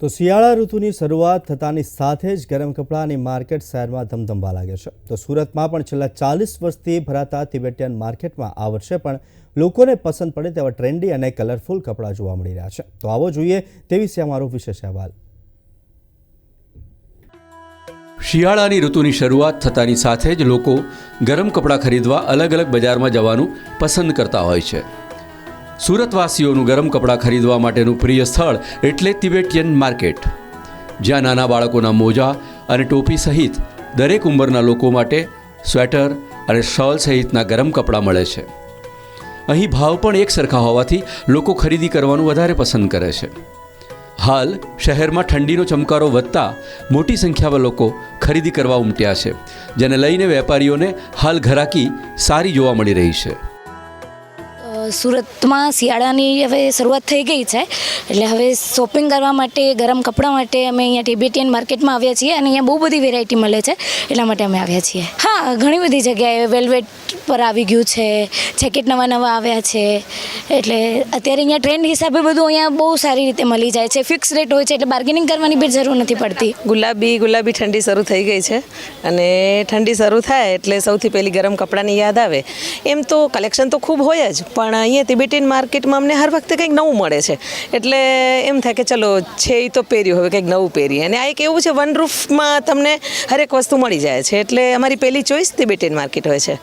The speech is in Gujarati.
તો શિયાળા ઋતુની શરૂઆત થતાની સાથે જ ગરમ કપડાની માર્કેટ શહેરમાં ધમધમવા લાગે છે. તો સુરતમાં પણ છેલ્લા ચાલીસ વર્ષથી ભરાતા તિબેટિયન માર્કેટમાં આ વર્ષે પણ લોકોને પસંદ પડે તેવા ટ્રેન્ડી અને કલરફુલ કપડાં જોવા મળી રહ્યા છે. તો આવો જોઈએ તે વિશે અમારો વિશેષ અહેવાલ. શિયાળાની ઋતુની શરૂઆત થતાની સાથે જ લોકો ગરમ કપડાં ખરીદવા અલગ અલગ બજારમાં જવાનું પસંદ કરતા હોય છે. સુરતવાસીઓનું ગરમ કપડાં ખરીદવા માટેનું પ્રિય સ્થળ એટલે તિબેટિયન માર્કેટ. જ્યાં નાના બાળકોના મોજા અને ટોપી સહિત દરેક ઉંમરના લોકો માટે સ્વેટર અને શોલ સહિતના ગરમ કપડાં મળે છે. અહીં ભાવ પણ એક સરખા હોવાથી લોકો ખરીદી કરવાનું વધારે પસંદ કરે છે. હાલ શહેરમાં ઠંડીનો ચમકારો વધતા મોટી સંખ્યામાં લોકો ખરીદી કરવા ઉમટ્યા છે, જેને લઈને વેપારીઓને હાલ ઘરાકી સારી જોવા મળી રહી છે. સુરતમાં શિયાળાની હવે શરૂઆત થઈ ગઈ છે. એટલે હવે શોપિંગ કરવા માટે, ગરમ કપડાં માટે અમે અહીંયા ટિબેટિયન માર્કેટમાં આવ્યા છીએ અને અહીંયા બહુ બધી વેરાયટી મળે છે. એટલા માટે અમે આવ્યા છીએ. હા, ઘણી બધી જગ્યાએ વેલ્વેટ પર આવી ગયું છે જેકેટ નવા નવા આવ્યા છે. એટલે અત્યારે અહીંયા ટ્રેન્ડ હિસાબે બધું અહીંયા બહુ સારી રીતે મળી જાય છે. ફિક્સ રેટ હોય છે, એટલે બાર્ગેનિંગ કરવાની બી જરૂર નથી પડતી. ગુલાબી ગુલાબી ઠંડી શરૂ થઈ ગઈ છે. અને ઠંડી શરૂ થાય એટલે સૌથી પહેલી ગરમ કપડાંની યાદ આવે. એમ તો કલેક્શન તો ખૂબ હોય જ, પણ અહીંયા તિબેટીન માર્કેટમાં અમને હર વખતે કંઈક નવું મળે છે. એટલે એમ થાય કે ચલો, છે એ તો પહેર્યું, હવે કંઈક નવું પહેરીએ. અને આ એક એવું છે વન રૂફમાં તમને હરેક વસ્તુ મળી જાય છે. એટલે અમારી પહેલી ચોઈસ તિબેટીન માર્કેટ હોય છે.